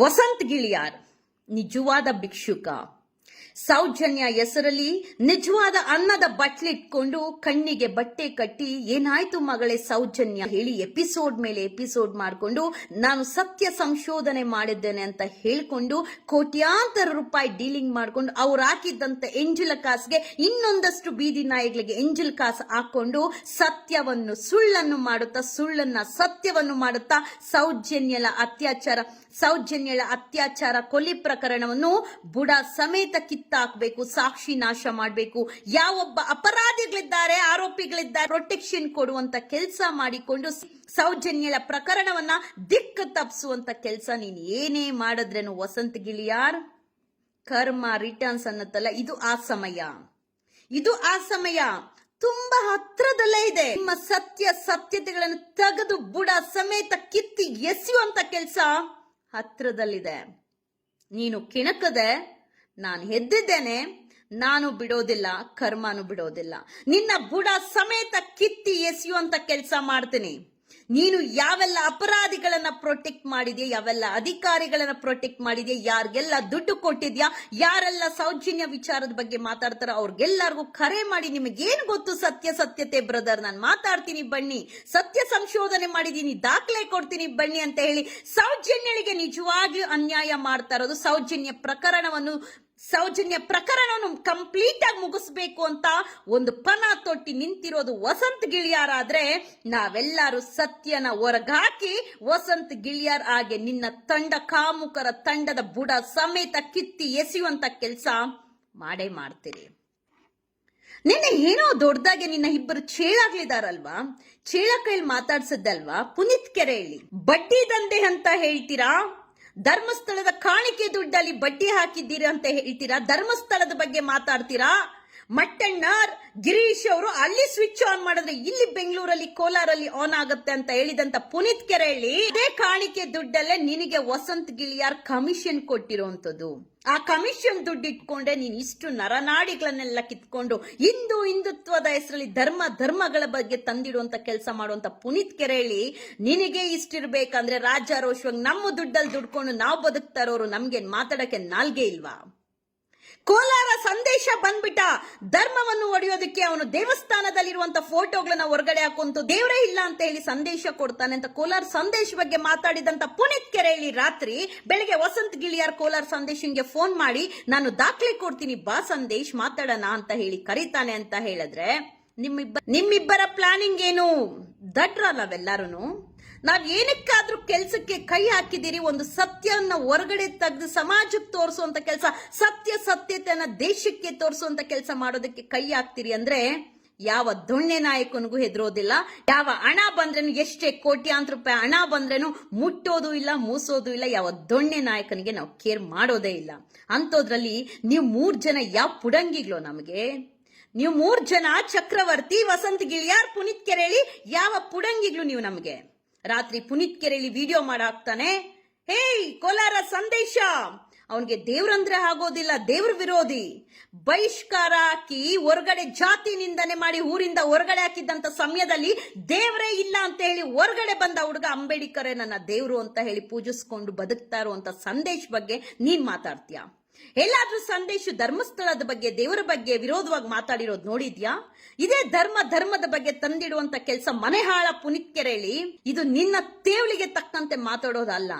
ವಸಂತ್ ಗಿಳಿಯಾರ್ ನಿಜವಾದ ಭಿಕ್ಷುಕ. ಸೌಜನ್ಯ ಹೆಸರಲ್ಲಿ ನಿಜವಾದ ಅನ್ನದ ಬಟ್ಲಿಟ್ಕೊಂಡು ಕಣ್ಣಿಗೆ ಬಟ್ಟೆ ಕಟ್ಟಿ ಏನಾಯ್ತು ಮಗಳೇ ಸೌಜನ್ಯ ಹೇಳಿ ಎಪಿಸೋಡ್ ಮೇಲೆ ಎಪಿಸೋಡ್ ಮಾಡಿಕೊಂಡು ನಾನು ಸತ್ಯ ಸಂಶೋಧನೆ ಮಾಡಿದ್ದೇನೆ ಅಂತ ಹೇಳ್ಕೊಂಡು ಕೋಟ್ಯಾಂತರ ರೂಪಾಯಿ ಡೀಲಿಂಗ್ ಮಾಡ್ಕೊಂಡು ಅವ್ರು ಹಾಕಿದ್ದಂತ ಎಂಜಲ ಕಾಸ್ಗೆ ಇನ್ನೊಂದಷ್ಟು ಬೀದಿ ನಾಯಿಗಳಿಗೆ ಎಂಜಲ್ ಕಾಸು ಹಾಕೊಂಡು ಸತ್ಯವನ್ನು ಸುಳ್ಳನ್ನು ಮಾಡುತ್ತಾ ಸುಳ್ಳನ್ನ ಸತ್ಯವನ್ನು ಮಾಡುತ್ತಾ ಸೌಜನ್ಯಲ ಅತ್ಯಾಚಾರ ಸೌಜನ್ಯಳ ಅತ್ಯಾಚಾರ ಕೊಲೆ ಪ್ರಕರಣವನ್ನು ಬುಡ ಸಮೇತ ಕಿತ್ತಾಕ್ಬೇಕು, ಸಾಕ್ಷಿ ನಾಶ ಮಾಡಬೇಕು. ಯಾವೊಬ್ಬ ಅಪರಾಧಿಗಳಿದ್ದಾರೆ, ಆರೋಪಿಗಳಿದ್ದಾರೆ ಪ್ರೊಟೆಕ್ಷನ್ ಕೊಡುವಂತ ಕೆಲಸ ಮಾಡಿಕೊಂಡು ಸೌಜನ್ಯಲ ಪ್ರಕರಣವನ್ನ ದಿಕ್ಕು ತಪ್ಪಿಸುವಂತ ಕೆಲಸ ನೀನ್ ಏನೇ ಮಾಡಿದ್ರೇನು ವಸಂತ ಗಿಳಿಯಾರ್? ಕರ್ಮ ರಿಟರ್ನ್ಸ್ ಅನ್ನತ್ತಲ್ಲ, ಇದು ಆ ಸಮಯ. ಇದು ಆ ಸಮಯ. ತುಂಬಾ ಹತ್ರದಲ್ಲೇ ಇದೆ. ನಿಮ್ಮ ಸತ್ಯ ಸತ್ಯತೆಗಳನ್ನು ತೆಗೆದು ಬುಡ ಸಮೇತ ಕಿತ್ತಿ ಎಸೆಯುವಂತ ಕೆಲಸ ಹತ್ರದಲ್ಲಿದೆ. ನೀನು ಕಿಣಕದೆ ನಾನು ಎದ್ದಿದ್ದೇನೆ ನಾನು ಬಿಡೋದಿಲ್ಲ, ಕರ್ಮನು ಬಿಡೋದಿಲ್ಲ. ನಿನ್ನ ಬುಡ ಸಮೇತ ಕಿತ್ತಿ ಎಸೆಯುವಂತ ಕೆಲಸ ಮಾಡ್ತೀನಿ. ನೀನು ಯಾವೆಲ್ಲ ಅಪರಾಧಿಗಳನ್ನ ಪ್ರೊಟೆಕ್ಟ್ ಮಾಡಿದ್ಯಾ, ಯಾವೆಲ್ಲ ಅಧಿಕಾರಿಗಳನ್ನ ಪ್ರೊಟೆಕ್ಟ್ ಮಾಡಿದ್ಯಾ, ಯಾರಿಗೆಲ್ಲ ದುಡ್ಡು ಕೊಟ್ಟಿದ್ಯಾ, ಯಾರೆಲ್ಲ ಸೌಜನ್ಯ ವಿಚಾರದ ಬಗ್ಗೆ ಮಾತಾಡ್ತಾರ ಅವ್ರಿಗೆಲ್ಲರಿಗೂ ಕರೆ ಮಾಡಿ, ನಿಮಗೇನು ಗೊತ್ತು ಸತ್ಯ ಸತ್ಯತೆ ಬ್ರದರ್ ನಾನು ಮಾತಾಡ್ತೀನಿ, ಬನ್ನಿ. ಸತ್ಯ ಸಂಶೋಧನೆ ಮಾಡಿದೀನಿ ದಾಖಲೆ ಕೊಡ್ತೀನಿ, ಬನ್ನಿ ಅಂತ ಹೇಳಿ ಸೌಜನ್ಯಳಿಗೆ ನಿಜವಾಗಿಯೂ ಅನ್ಯಾಯ ಮಾಡ್ತಾ ಇರೋದು ಸೌಜನ್ಯ ಪ್ರಕರಣವನ್ನು ಸೌಜನ್ಯ ಪ್ರಕರಣವನ್ನು ಕಂಪ್ಲೀಟ್ ಆಗಿ ಮುಗಿಸ್ಬೇಕು ಅಂತ ಒಂದು ಪನ ತೊಟ್ಟಿ ನಿಂತಿರೋದು ವಸಂತ್ ಗಿಳಿಯಾರ್ ಆದ್ರೆ ನಾವೆಲ್ಲರೂ ಸತ್ಯನ ಹೊರಗಾಕಿ ವಸಂತ್ ಗಿಳಿಯಾರ್ ಹಾಗೆ ನಿನ್ನ ತಂಡ ಕಾಮುಕರ ತಂಡದ ಬುಡ ಸಮೇತ ಕಿತ್ತಿ ಎಸೆಯುವಂತ ಕೆಲಸ ಮಾಡೇ ಮಾಡ್ತೀರಿ. ನಿನ್ನೆ ಏನೋ ದೊಡ್ಡದಾಗಿ ನಿನ್ನ ಇಬ್ಬರು ಚೇಳಾಗ್ಲಿದಾರಲ್ವಾ? ಚೇಳ ಕೈಲಿ ಮಾತಾಡ್ಸದ್ದಲ್ವಾ? ಪುನೀತ್ ಕೆರೆಯಲ್ಲಿ ಬಡ್ಡಿ ದಂಧೆ ಅಂತ ಹೇಳ್ತೀರಾ? ಧರ್ಮಸ್ಥಳದ ಕಾಣಿಕೆ ದುಡ್ಡಲ್ಲಿ ಬಡ್ಡಿ ಹಾಕಿದ್ದೀರಾ ಅಂತ ಹೇಳ್ತೀರಾ? ಧರ್ಮಸ್ಥಳದ ಬಗ್ಗೆ ಮಾತಾಡ್ತೀರಾ? ಮಟ್ಟಣ್ಣಾರ್, ಗಿರೀಶ್ ಅವರು ಅಲ್ಲಿ ಸ್ವಿಚ್ ಆನ್ ಮಾಡಿದ್ರೆ ಇಲ್ಲಿ ಬೆಂಗಳೂರಲ್ಲಿ, ಕೋಲಾರಲ್ಲಿ ಆನ್ ಆಗುತ್ತೆ ಅಂತ ಹೇಳಿದಂತ ಪುನೀತ್ ಕೆರೆಹಳ್ಳಿ ಇದೇ ಕಾಣಿಕೆ ದುಡ್ಡಲ್ಲೇ ನಿನಗೆ ವಸಂತ್ ಗಿಳಿಯಾರ್ ಕಮಿಷನ್ ಕೊಟ್ಟಿರುವಂತದ್ದು ಆ ಕಮಿಷನ್ ದುಡ್ಡು ಇಟ್ಕೊಂಡೆ ನೀನು ಇಷ್ಟು ನರನಾಡಿಗಳನ್ನೆಲ್ಲ ಕಿತ್ಕೊಂಡು ಹಿಂದೂ ಹಿಂದುತ್ವದ ಹೆಸರಲ್ಲಿ ಧರ್ಮ ಧರ್ಮಗಳ ಬಗ್ಗೆ ತಂದಿಡುವಂತ ಕೆಲಸ ಮಾಡುವಂತ ಪುನೀತ್ ಕೆರೆಳಿ ನಿನಗೆ ಇಷ್ಟಿರ್ಬೇಕಂದ್ರೆ ರಾಜಾರೋಷವಾಗಿ ನಮ್ಮ ದುಡ್ಡಲ್ಲಿ ದುಡ್ಕೊಂಡು ನಾವು ಬದುಕ್ತಾ ಇರೋರು ನಮ್ಗೆ ಮಾತಾಡಕ್ಕೆ ನಾಲ್ಗೆ ಇಲ್ವಾ? ಕೋಲಾರ ಸಂದೇಶ ಬಂದ್ಬಿಟ್ಟ. ಧರ್ಮವನ್ನು ಒಡೆಯೋದಕ್ಕೆ ಅವನು ದೇವಸ್ಥಾನದಲ್ಲಿರುವಂತ ಫೋಟೋಗಳನ್ನ ಹೊರಗಡೆ ಹಾಕುವಂತ ದೇವರೇ ಇಲ್ಲ ಅಂತ ಹೇಳಿ ಸಂದೇಶ ಕೊಡ್ತಾನೆ ಅಂತ ಕೋಲಾರ ಸಂದೇಶ ಬಗ್ಗೆ ಮಾತಾಡಿದಂತ ಪುನೀತ್ ಕೆರೆಯಲ್ಲಿ ರಾತ್ರಿ ಬೆಳಗ್ಗೆ ವಸಂತ್ ಗಿಳಿಯಾರ್ ಕೋಲಾರ ಸಂದೇಶನ್ಗೆ ಫೋನ್ ಮಾಡಿ, ನಾನು ದಾಖಲೆ ಕೊಡ್ತೀನಿ, ಬಾ ಸಂದೇಶ್, ಮಾತಾಡೋಣ ಅಂತ ಹೇಳಿ ಕರೀತಾನೆ ಅಂತ ಹೇಳಿದ್ರೆ, ನಿಮ್ಮಿಬ್ಬ ನಿಮ್ಮಿಬ್ಬರ ಪ್ಲಾನಿಂಗ್ ಏನು? ದಟ್ರಲ್ಲ ಅವೆಲ್ಲರೂ ನಾವ್ ಏನಕ್ಕಾದ್ರೂ ಕೆಲಸಕ್ಕೆ ಕೈ ಹಾಕಿದಿರಿ ಒಂದು ಸತ್ಯವನ್ನು ಹೊರಗಡೆ ತೆಗೆದು ಸಮಾಜಕ್ಕೆ ತೋರಿಸುವಂತ ಕೆಲಸ, ಸತ್ಯ ಸತ್ಯತೆಯನ್ನ ದೇಶಕ್ಕೆ ತೋರಿಸುವಂತ ಕೆಲಸ ಮಾಡೋದಕ್ಕೆ ಕೈ ಹಾಕ್ತಿರಿ ಅಂದ್ರೆ ಯಾವ ದೊಣ್ಣೆ ನಾಯಕನಿಗೂ ಹೆದರೋದಿಲ್ಲ, ಯಾವ ಹಣ ಬಂದ್ರೇನು ಎಷ್ಟೇ ಕೋಟ್ಯಾಂತರ ರೂಪಾಯಿ ಹಣ ಬಂದ್ರೇನು ಮುಟ್ಟೋದು ಇಲ್ಲ, ಮೂಸೋದು ಇಲ್ಲ, ಯಾವ ದೊಣ್ಣೆ ನಾಯಕನಿಗೆ ನಾವು ಕೇರ್ ಮಾಡೋದೇ ಇಲ್ಲ. ಅಂಥದ್ರಲ್ಲಿ ನೀವು ಮೂರು ಜನ ಯಾವ ಪುಡಂಗಿಗಳು ನಮಗೆ? ನೀವು ಮೂರು ಜನ ಚಕ್ರವರ್ತಿ, ವಸಂತ ಗಿಳಿಯಾರ್, ಪುನೀತ್ ಕೆರೆಳಿ, ಯಾವ ಪುಡಂಗಿಗಳು ನೀವು ನಮಗೆ? ರಾತ್ರಿ ಪುನೀತ್ ಕೆರೆಯಲ್ಲಿ ವಿಡಿಯೋ ಮಾಡಾಕ್ತಾನೆ, ಹೇಯ್, ಕೋಲಾರ ಸಂದೇಶ! ಅವನಿಗೆ ದೇವ್ರಂದ್ರೆ ಆಗೋದಿಲ್ಲ, ದೇವ್ರ ವಿರೋಧಿ. ಬಹಿಷ್ಕಾರ ಹಾಕಿ ಹೊರಗಡೆ ಜಾತಿ ನಿಂದನೆ ಮಾಡಿ ಊರಿಂದ ಹೊರಗಡೆ ಹಾಕಿದ್ದಂತ ಸಮಯದಲ್ಲಿ ದೇವರೇ ಇಲ್ಲ ಅಂತ ಹೇಳಿ ಹೊರಗಡೆ ಬಂದ ಹುಡುಗ ಅಂಬೇಡ್ಕರೇ ನನ್ನ ದೇವ್ರು ಅಂತ ಹೇಳಿ ಪೂಜಿಸ್ಕೊಂಡು ಬದುಕ್ತಾ ಇರುವಂತ ಸಂದೇಶ್ ಬಗ್ಗೆ ನೀನ್ ಮಾತಾಡ್ತೀಯ? ಎಲ್ಲಾದ್ರೂ ಸಂದೇಶ ಧರ್ಮಸ್ಥಳದ ಬಗ್ಗೆ, ದೇವರ ಬಗ್ಗೆ ವಿರೋಧವಾಗಿ ಮಾತಾಡಿರೋದು ನೋಡಿದ್ಯಾ? ಇದೇ ಧರ್ಮ, ಧರ್ಮದ ಬಗ್ಗೆ ತಂದಿಡುವಂತ ಕೆಲಸ ಮನೆಹಾಳ ಪುನೀತ್ ಕೆರೆಳಿ ಇದು ನಿನ್ನ ತೇವಳಿಗೆ ತಕ್ಕಂತೆ ಮಾತಾಡೋದಲ್ಲ.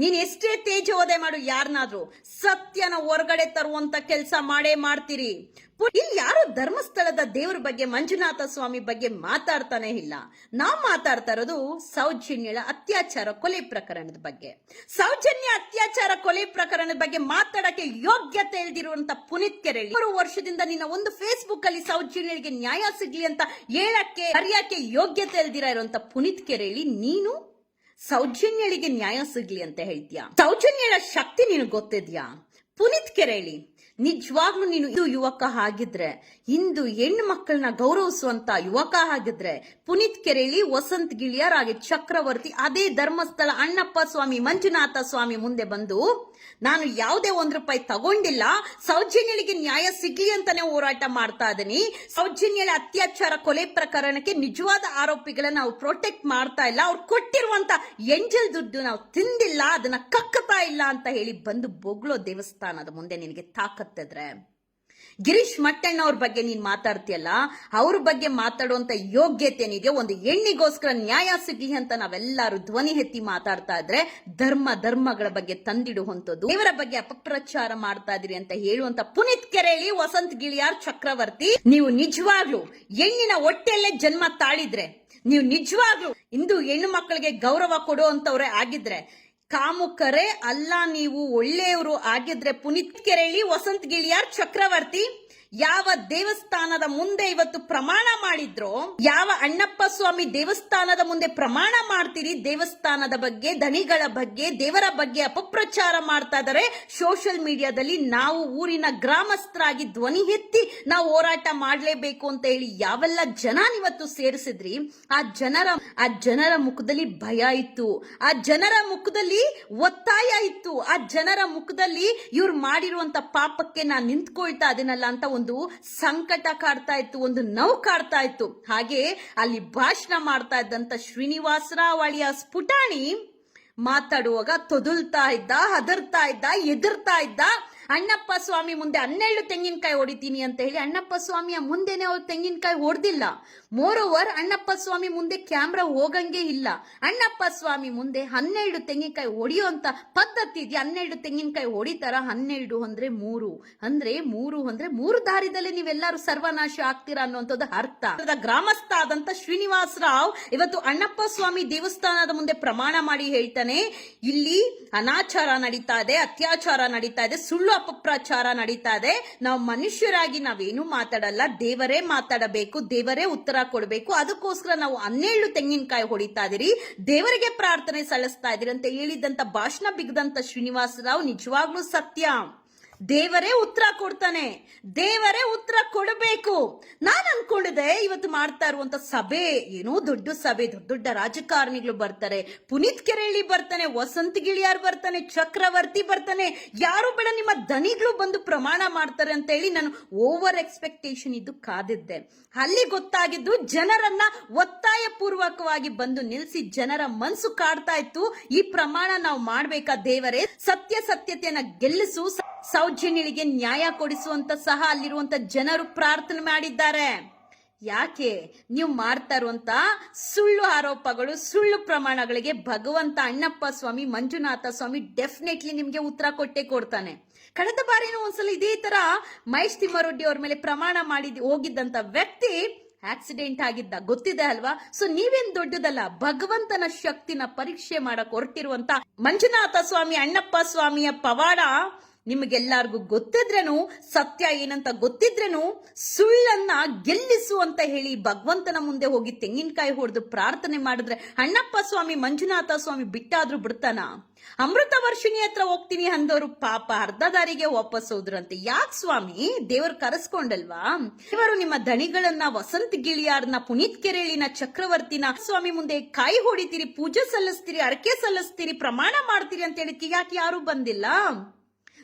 ನೀನ್ ಎಷ್ಟೇ ತೇಜೋದೆ ಮಾಡು ಯಾರನ್ನಾದ್ರೂ ಸತ್ಯನ ಹೊರಗಡೆ ತರುವಂತ ಕೆಲಸ ಮಾಡೇ ಮಾಡ್ತೀರಿ. ಇಲ್ಲಿ ಯಾರು ಧರ್ಮಸ್ಥಳದ ದೇವರ ಬಗ್ಗೆ, ಮಂಜುನಾಥ ಸ್ವಾಮಿ ಬಗ್ಗೆ ಮಾತಾಡ್ತಾನೆ ಇಲ್ಲ. ನಾವು ಮಾತಾಡ್ತಾ ಇರೋದು ಸೌಜನ್ಯಳ ಅತ್ಯಾಚಾರ ಕೊಲೆ ಪ್ರಕರಣದ ಬಗ್ಗೆ. ಸೌಜನ್ಯ ಅತ್ಯಾಚಾರ ಕೊಲೆ ಪ್ರಕರಣದ ಬಗ್ಗೆ ಮಾತಾಡಕ್ಕೆ ಯೋಗ್ಯತೆ ಇಲ್ದಿರುವಂತ ಪುನೀತ್ ಕೆರಳಿ ಮೂರು ವರ್ಷದಿಂದ ನಿನ್ನ ಒಂದು ಫೇಸ್ಬುಕ್ ಅಲ್ಲಿ ಸೌಜನ್ಯಳಿಗೆ ನ್ಯಾಯ ಸಿಗ್ಲಿ ಅಂತ ಹೇಳಕ್ಕೆ, ಅರಿಯಕ್ಕೆ ಯೋಗ್ಯತೆ ಇಲ್ದಿರ ಇರುವಂತ ಪುನೀತ್ ಕೆರೆಯಲ್ಲಿ ನೀನು ಸೌಜನ್ಯಳಿಗೆ ನ್ಯಾಯ ಸಿಗ್ಲಿ ಅಂತ ಹೇಳ್ತೀಯಾ? ಸೌಜನ್ಯಳ ಶಕ್ತಿ ನಿನಗೆ ಗೊತ್ತಿದ್ಯಾ? ಪುನೀತ್ ಕೆರೆಳಿ ನಿಜವಾಗ್ಲೂ ನೀನು ಇದು ಯುವಕ ಆಗಿದ್ರೆ, ಇಂದು ಹೆಣ್ಣು ಮಕ್ಕಳನ್ನ ಗೌರವಿಸುವಂತ ಯುವಕ ಆಗಿದ್ರೆ, ಪುನೀತ್ ಕೆರೆಳಿ, ವಸಂತ್ ಗಿಳಿಯರ್, ಹಾಗೆ ಚಕ್ರವರ್ತಿ, ಅದೇ ಧರ್ಮಸ್ಥಳ ಅಣ್ಣಪ್ಪ ಸ್ವಾಮಿ, ಮಂಜುನಾಥ ಸ್ವಾಮಿ ಮುಂದೆ ಬಂದು, ನಾನು ಯಾವುದೇ ಒಂದ್ ರೂಪಾಯಿ ತಗೊಂಡಿಲ್ಲ, ಸೌಜನ್ಯಳಿಗೆ ನ್ಯಾಯ ಸಿಗ್ಲಿ ಅಂತಾನೆ ಹೋರಾಟ ಮಾಡ್ತಾ ಇದೀನಿ. ಸೌಜನ್ಯಳ ಅತ್ಯಾಚಾರ ಕೊಲೆ ಪ್ರಕರಣಕ್ಕೆ ನಿಜವಾದ ಆರೋಪಿಗಳನ್ನ ನಾವು ಪ್ರೊಟೆಕ್ಟ್ ಮಾಡ್ತಾ ಇಲ್ಲ. ಅವ್ರು ಕೊಟ್ಟಿರುವಂತ ಎಂಜಲ್ ದುಡ್ಡು ನಾವು ತಿಂದಿಲ್ಲ, ಅದನ್ನ ಕಕ್ಕತಾ ಇಲ್ಲ ಅಂತ ಹೇಳಿ ಬಂದು ಬೊಗ್ಳೋ ದೇವಸ್ಥಾನದ ಮುಂದೆ ನಿನಗೆ ತಾಕತ್ತಿದ್ರೆ ಗಿರೀಶ್ ಮಟ್ಟಣ್ಣ ಅವ್ರ ಬಗ್ಗೆ ನೀನ್ ಮಾತಾಡ್ತೀಯಲ್ಲ, ಅವ್ರ ಬಗ್ಗೆ ಮಾತಾಡುವಂತ ಯೋಗ್ಯತೆ ಒಂದು ಹೆಣ್ಣಿಗೋಸ್ಕರ ನ್ಯಾಯ ಸಿಗ್ಲಿ ಅಂತ ನಾವೆಲ್ಲರೂ ಧ್ವನಿ ಎತ್ತಿ ಮಾತಾಡ್ತಾ ಇದ್ರೆ ಧರ್ಮ ಧರ್ಮಗಳ ಬಗ್ಗೆ ತಂದಿಡುವಂಥದ್ದು, ದೇವರ ಬಗ್ಗೆ ಅಪಪ್ರಚಾರ ಮಾಡ್ತಾ ಇದ್ರಿ ಅಂತ ಹೇಳುವಂತ ಪುನೀತ್ ಕೆರೆಳಿ, ವಸಂತ್ ಗಿಳಿಯಾರ್ ಚಕ್ರವರ್ತಿ, ನೀವು ನಿಜವಾಗ್ಲು ಹೆಣ್ಣಿನ ಹೊಟ್ಟೆಯಲ್ಲೇ ಜನ್ಮ ತಾಳಿದ್ರೆ, ನೀವು ನಿಜವಾಗ್ಲು ಇಂದು ಹೆಣ್ಣು ಮಕ್ಕಳಿಗೆ ಗೌರವ ಕೊಡುವಂತವ್ರೆ ಆಗಿದ್ರೆ ಕಾಮುಕರೇ ಅಲ್ಲ ನೀವು ಒಳ್ಳೆಯವರು ಆಗಿದ್ರೆ ಪುನೀತ್ ಕೆರೆಳಿ ವಸಂತ್ ಗಿಳಿಯಾರ್ ಚಕ್ರವರ್ತಿ ಯಾವ ದೇವಸ್ಥಾನದ ಮುಂದೆ ಇವತ್ತು ಪ್ರಮಾಣ ಮಾಡಿದ್ರೋ, ಯಾವ ಅಣ್ಣಪ್ಪ ಸ್ವಾಮಿ ದೇವಸ್ಥಾನದ ಮುಂದೆ ಪ್ರಮಾಣ ಮಾಡ್ತೀರಿ, ದೇವಸ್ಥಾನದ ಬಗ್ಗೆ ಧನಿಗಳ ಬಗ್ಗೆ, ದೇವರ ಬಗ್ಗೆ ಅಪಪ್ರಚಾರ ಮಾಡ್ತಾ ಇದಾರೆ ಸೋಷಿಯಲ್ ಮೀಡಿಯಾದಲ್ಲಿ ನಾವು ಊರಿನ ಗ್ರಾಮಸ್ಥರಾಗಿ ಧ್ವನಿ ಎತ್ತಿ ನಾವು ಹೋರಾಟ ಮಾಡಲೇಬೇಕು ಅಂತ ಹೇಳಿ ಯಾವೆಲ್ಲ ಜನ ಇವತ್ತು ಸೇರಿಸಿದ್ರಿ, ಆ ಜನರ ಆ ಜನರ ಮುಖದಲ್ಲಿ ಭಯ ಇತ್ತು, ಆ ಜನರ ಮುಖದಲ್ಲಿ ಒತ್ತಾಯ ಇತ್ತು, ಆ ಜನರ ಮುಖದಲ್ಲಿ ಇವ್ರು ಮಾಡಿರುವಂತ ಪಾಪಕ್ಕೆ ನಾನು ನಿಂತ್ಕೊಳ್ತಾ ಅದನ್ನಲ್ಲ ಅಂತ ಒಂದು ಸಂಕಟ ಕಾಡ್ತಾ ಇತ್ತು ಒಂದು ನೋವು ಕಾಡ್ತಾ ಇತ್ತು ಹಾಗೆ ಅಲ್ಲಿ ಭಾಷಣ ಮಾಡ್ತಾ ಇದ್ದಂತ ಶ್ರೀನಿವಾಸರಾವಳಿಯ ಸ್ಫುಟಾಣಿ ಮಾತಾಡುವಾಗ ತೊದಲ್ತಾ ಇದ್ದ, ಹದರ್ತಾ ಇದ್ದ, ಎದುರ್ತಾ ಇದ್ದ ಅಣ್ಣಪ್ಪ ಸ್ವಾಮಿ ಮುಂದೆ ಹನ್ನೆರಡು ತೆಂಗಿನಕಾಯಿ ಹೊಡಿತೀನಿ ಅಂತ ಹೇಳಿ ಅಣ್ಣಪ್ಪ ಸ್ವಾಮಿಯ ಮುಂದೆನೆ ಅವ್ರು ತೆಂಗಿನಕಾಯಿ ಹೊಡೆದಿಲ್ಲ. ಮೋರ್ ಓವರ್ ಅಣ್ಣಪ್ಪ ಸ್ವಾಮಿ ಮುಂದೆ ಕ್ಯಾಮ್ರಾ ಹೋಗಂಗೆ ಇಲ್ಲ. ಅಣ್ಣಪ್ಪ ಸ್ವಾಮಿ ಮುಂದೆ ಹನ್ನೆರಡು ತೆಂಗಿನಕಾಯಿ ಹೊಡಿಯುವಂತ ಪದ್ಧತಿ ಇದೆಯಾ? ಹನ್ನೆರಡು ತೆಂಗಿನಕಾಯಿ ಹೊಡಿತಾರ, ಹನ್ನೆರಡು ಅಂದ್ರೆ ಮೂರು. ಅಂದ್ರೆ ಮೂರು ಅಂದ್ರೆ ಮೂರು ದಾರಿದಲ್ಲಿ ನೀವೆಲ್ಲರೂ ಸರ್ವನಾಶ ಆಗ್ತೀರಾ ಅನ್ನುವಂಥದ್ದು ಅರ್ಥ. ಗ್ರಾಮಸ್ಥ ಆದಂತ ಶ್ರೀನಿವಾಸ ರಾವ್ ಇವತ್ತು ಅಣ್ಣಪ್ಪ ಸ್ವಾಮಿ ದೇವಸ್ಥಾನದ ಮುಂದೆ ಪ್ರಮಾಣ ಮಾಡಿ ಹೇಳ್ತಾನೆ, ಇಲ್ಲಿ ಅನಾಚಾರ ನಡೀತಾ ಇದೆ, ಅತ್ಯಾಚಾರ ನಡೀತಾ ಇದೆ, ಸುಳ್ಳು ಅಪಪ್ರಚಾರ ನಡೀತಾ ಇದೆ ನಾವು ಮನುಷ್ಯರಾಗಿ ನಾವೇನು ಮಾತಾಡಲ್ಲ. ದೇವರೇ ಮಾತಾಡಬೇಕು, ದೇವರೇ ಉತ್ತರ ಕೊಡಬೇಕು. ಅದಕ್ಕೋಸ್ಕರ ನಾವು ಹನ್ನೆರಡು ತೆಂಗಿನಕಾಯಿ ಹೊಡಿತಾ ಇದೀರಿ. ದೇವರಿಗೆ ಪ್ರಾರ್ಥನೆ ಸಲ್ಲಿಸ್ತಾ ಇದೀರಿ ಅಂತ ಹೇಳಿದಂತ ಭಾಷಣ ಬಿಗ್ದಂತ ಶ್ರೀನಿವಾಸ ರಾವ್ ನಿಜವಾಗ್ಲೂ ಸತ್ಯ. ದೇವರೇ ಉತ್ತರ ಕೊಡ್ತಾನೆ. ದೇವರೇ ಉತ್ತರ ಕೊಡಬೇಕು. ನಾನು ಅನ್ಕೊಂಡಿದ್ದೆ ಇವತ್ತು ಮಾಡ್ತಾ ಇರುವಂತ ಸಭೆ, ಏನೋ ದೊಡ್ಡ ಸಭೆ, ದೊಡ್ಡ ದೊಡ್ಡ ರಾಜಕಾರಣಿಗಳು ಬರ್ತಾರೆ. ಪುನೀತ್ ಕೆರೆಳಿ ಬರ್ತಾನೆ, ವಸಂತ ಗಿಳಿಯಾರ್ ಬರ್ತಾನೆ, ಚಕ್ರವರ್ತಿ ಬರ್ತಾನೆ. ಯಾರು ಬೇಡ ನಿಮ್ಮ ದನಿಗಳು ಬಂದು ಪ್ರಮಾಣ ಮಾಡ್ತಾರೆ ಅಂತ ಹೇಳಿ ನಾನು ಓವರ್ ಎಕ್ಸ್ಪೆಕ್ಟೇಷನ್ ಇದ್ದು ಕಾದಿದ್ದೆ. ಅಲ್ಲಿ ಗೊತ್ತಾಗಿದ್ದು ಜನರನ್ನ ಒತ್ತಾಯ ಪೂರ್ವಕವಾಗಿ ಬಂದು ನಿಲ್ಸಿ ಜನರ ಮನಸ್ಸು ಕಾಡ್ತಾ ಇತ್ತು. ಈ ಪ್ರಮಾಣ ನಾವು ಮಾಡ್ಬೇಕಾ ದೇವರೇ? ಸತ್ಯ ಸತ್ಯತೆಯನ್ನ ಗೆಲ್ಲಿಸು. ಸೌಜನ್ಯಳಿಗೆ ನ್ಯಾಯ ಕೊಡಿಸುವಂತ ಸಹ ಅಲ್ಲಿರುವಂತ ಜನರು ಪ್ರಾರ್ಥನೆ ಮಾಡಿದ್ದಾರೆ. ಯಾಕೆ? ನೀವು ಮಾಡ್ತಾ ಇರುವಂತ ಸುಳ್ಳು ಆರೋಪಗಳು, ಸುಳ್ಳು ಪ್ರಮಾಣಗಳಿಗೆ ಭಗವಂತ ಅಣ್ಣಪ್ಪ ಸ್ವಾಮಿ, ಮಂಜುನಾಥ ಸ್ವಾಮಿ ಡೆಫಿನೆಟ್ಲಿ ನಿಮ್ಗೆ ಉತ್ತರ ಕೊಟ್ಟೆ ಕೊಡ್ತಾನೆ. ಕಳೆದ ಬಾರಿನೂ ಒಂದ್ಸಲ ಇದೇ ತರ ಮಹೇಶ್ ತಿಮ್ಮಾರೆಡ್ಡಿ ಅವ್ರ ಮೇಲೆ ಪ್ರಮಾಣ ಮಾಡಿದ್ ಹೋಗಿದ್ದಂತ ವ್ಯಕ್ತಿ ಆಕ್ಸಿಡೆಂಟ್ ಆಗಿದ್ದ. ಗೊತ್ತಿದೆ ಅಲ್ವಾ? ಸೊ ನೀವೇನ್ ದೊಡ್ಡದಲ್ಲ, ಭಗವಂತನ ಶಕ್ತಿನ ಪರೀಕ್ಷೆ ಮಾಡಕ್ ಹೊರಟಿರುವಂತ ಮಂಜುನಾಥ ಸ್ವಾಮಿ, ಅಣ್ಣಪ್ಪ ಸ್ವಾಮಿಯ ಪವಾಡ ನಿಮಗೆಲ್ಲರಿಗೂ ಗೊತ್ತಿದ್ರೇನು, ಸತ್ಯ ಏನಂತ ಗೊತ್ತಿದ್ರೇನು, ಸುಳ್ಳನ್ನ ಗೆಲ್ಲಿಸು ಅಂತ ಹೇಳಿ ಭಗವಂತನ ಮುಂದೆ ಹೋಗಿ ತೆಂಗಿನಕಾಯಿ ಹೊಡೆದು ಪ್ರಾರ್ಥನೆ ಮಾಡಿದ್ರೆ, ಅಣ್ಣಪ್ಪ ಸ್ವಾಮಿ, ಮಂಜುನಾಥ ಸ್ವಾಮಿ ಬಿಟ್ಟಾದ್ರೂ ಬಿಡ್ತಾನ? ಅಮೃತ ವರ್ಷಿಣಿ ಹತ್ರ ಹೋಗ್ತೀನಿ ಅಂದವರು ಪಾಪ ಅರ್ಧ ದಾರಿಗೆ ವಾಪಸ್ ಅಂತ ಯಾಕೆ ಸ್ವಾಮಿ? ದೇವರು ಕರೆಸ್ಕೊಂಡಲ್ವಾ? ಇವರು ನಿಮ್ಮ ದಣಿಗಳನ್ನ, ವಸಂತ ಗಿಳಿಯಾರ್ನ, ಪುನೀತ್ ಕೆರೆಳಿನ, ಚಕ್ರವರ್ತಿನ, ಸ್ವಾಮಿ ಮುಂದೆ ಕಾಯಿ ಹೊಡಿತೀರಿ, ಪೂಜೆ ಸಲ್ಲಿಸ್ತೀರಿ, ಅರಕೆ ಸಲ್ಲಿಸ್ತೀರಿ, ಪ್ರಮಾಣ ಮಾಡ್ತೀರಿ ಅಂತ ಹೇಳಿಕ್ಕೆ ಯಾಕೆ ಯಾರು ಬಂದಿಲ್ಲ?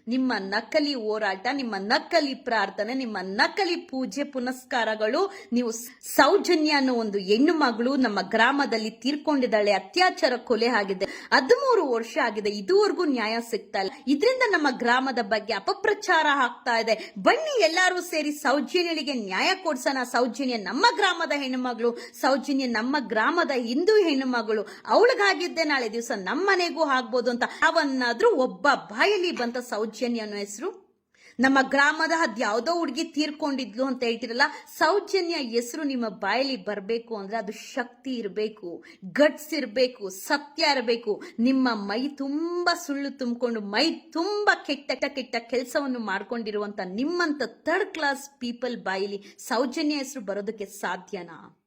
ನಿಮ್ಮ ನಕಲಿ ಹೋರಾಟ, ನಿಮ್ಮ ನಕಲಿ ಪ್ರಾರ್ಥನೆ, ನಿಮ್ಮ ನಕಲಿ ಪೂಜೆ ಪುನಸ್ಕಾರಗಳು, ನೀವು ಸೌಜನ್ಯ ಅನ್ನೋ ಒಂದು ಹೆಣ್ಣು ಮಗಳು ನಮ್ಮ ಗ್ರಾಮದಲ್ಲಿ ತೀರ್ಕೊಂಡಿದ್ದಾಳೆ, ಅತ್ಯಾಚಾರ ಕೊಲೆ ಆಗಿದೆ, ಹದಿಮೂರು ವರ್ಷ ಆಗಿದೆ, ಇದುವರೆಗೂ ನ್ಯಾಯ ಸಿಗ್ತಾ ಇಲ್ಲ. ಇದರಿಂದ ನಮ್ಮ ಗ್ರಾಮದ ಬಗ್ಗೆ ಅಪಪ್ರಚಾರ ಆಗ್ತಾ ಇದೆ. ಬನ್ನಿ ಎಲ್ಲರೂ ಸೇರಿ ಸೌಜನ್ಯಳಿಗೆ ನ್ಯಾಯ ಕೊಡ್ಸೋಣ. ಸೌಜನ್ಯ ನಮ್ಮ ಗ್ರಾಮದ ಹೆಣ್ಣುಮಗಳು ಸೌಜನ್ಯ ನಮ್ಮ ಗ್ರಾಮದ ಹಿಂದೂ ಹೆಣ್ಣುಮಗಳು ಅವಳಿಗಾಗಿದ್ದೆ ನಾಳೆ ದಿವಸ ನಮ್ಮನೆಗೂ ಆಗ್ಬೋದು ಅಂತ ಅವನ್ನಾದ್ರೂ ಒಬ್ಬ ಬಾಯಲ್ಲಿ ಬಂತ ಸೌಜನ್ಯ ಅನ್ನೋ ಹೆಸರು? ನಮ್ಮ ಗ್ರಾಮದ ಅದ್ಯಾವುದೋ ಹುಡುಗಿ ತೀರ್ಕೊಂಡಿದ್ಲು ಅಂತ ಹೇಳ್ತಿರಲ್ಲ, ಸೌಜನ್ಯ ಹೆಸರು ನಿಮ್ಮ ಬಾಯಲ್ಲಿ ಬರಬೇಕು ಅಂದ್ರೆ ಅದು ಶಕ್ತಿ ಇರಬೇಕು, ಗಟ್ಸ್ ಇರಬೇಕು, ಸತ್ಯ ಇರಬೇಕು. ನಿಮ್ಮ ಮೈ ತುಂಬಾ ಸುಳ್ಳು ತುಂಬಿಕೊಂಡು, ಮೈ ತುಂಬಾ ಕೆಟ್ಟ ಕೆಟ್ಟ ಕೆಲಸವನ್ನು ಮಾಡ್ಕೊಂಡಿರುವಂತ ನಿಮ್ಮಂತ ಥರ್ಡ್ ಕ್ಲಾಸ್ ಪೀಪಲ್ ಬಾಯಲ್ಲಿ ಸೌಜನ್ಯ ಹೆಸರು ಬರೋದಕ್ಕೆ ಸಾಧ್ಯನಾ?